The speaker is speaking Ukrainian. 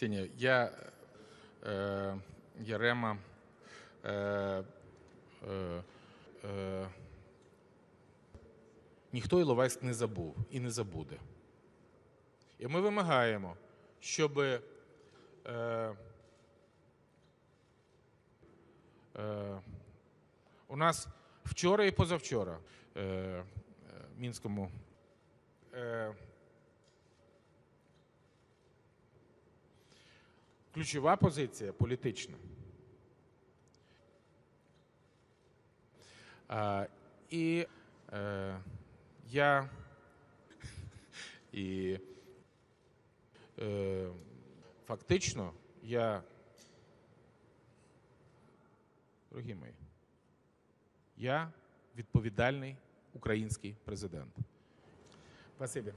Сеня, я е, Ярема. Е, е, ніхто Іловайськ не забув і не забуде. І ми вимагаємо, щоб е, е, у нас вчора і позавчора е, е, Мінському. Ключова позиція політична. А, і е, я і е, фактично я, дорогі мої, я відповідальний український президент. Спасибі.